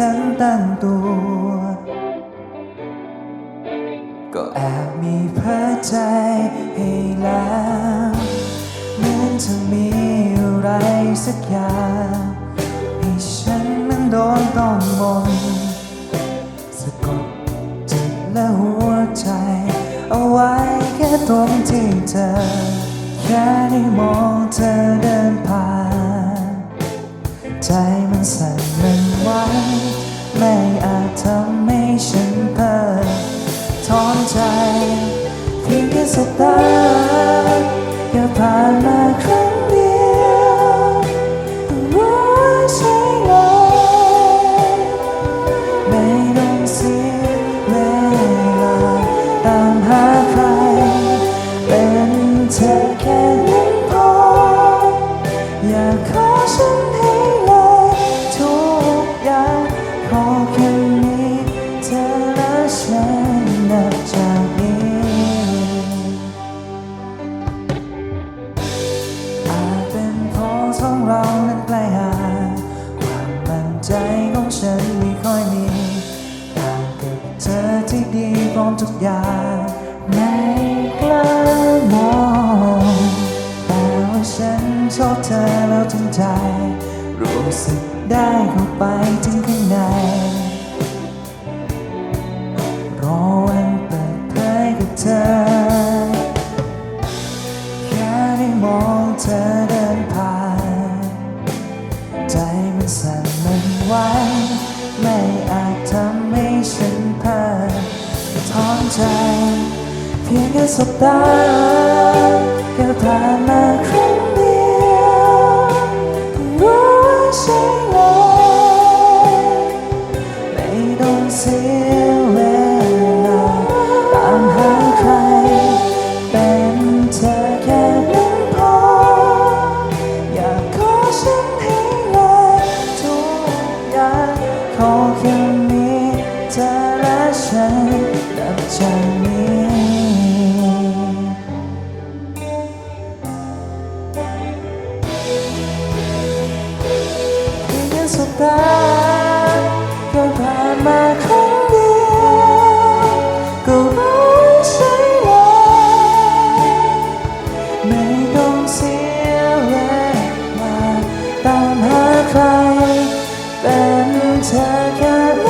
ตั้งตัว ก็แอบมีเพ้อใจให้แล้วเหมือนจะมีอะไรสักอย่างให้ฉันนั้นโดนต้องมนสะกดจิตและหัวใจ เอาไว้แค่ตรงที่เธอ แค่ได้มองเธอเดินผ่าน ใจมันสั่น ทำให้ฉันเพ้อถอนใจ เพียงแค่สบตา เรานั้นใกล้ห่างความมั่นใจของฉันไม่ค่อยมีต่างกับเธอที่ดีพร้อมทุกอย่างไม่กล้ามองแต่ว่าฉันชอบเธอแล้วถึงใจ รู้สึกได้เข้าไปถึงข้างในรอวันเปิดเผยกับเธอ แค่ได้มองเธอเดินผ่าน สั่นมันไหวไม่อาจทำให้ฉันเพ้อถอนใจ เพียงแค่สบตาแค่ผ่านมาครั้ นับจากนี้เพียงแค่สบตาก็ผ่านมาครั้งเดียวก็รู้ใช่เลยไม่ต้องเสียเวลาตามหาใครเป็นเธอแค่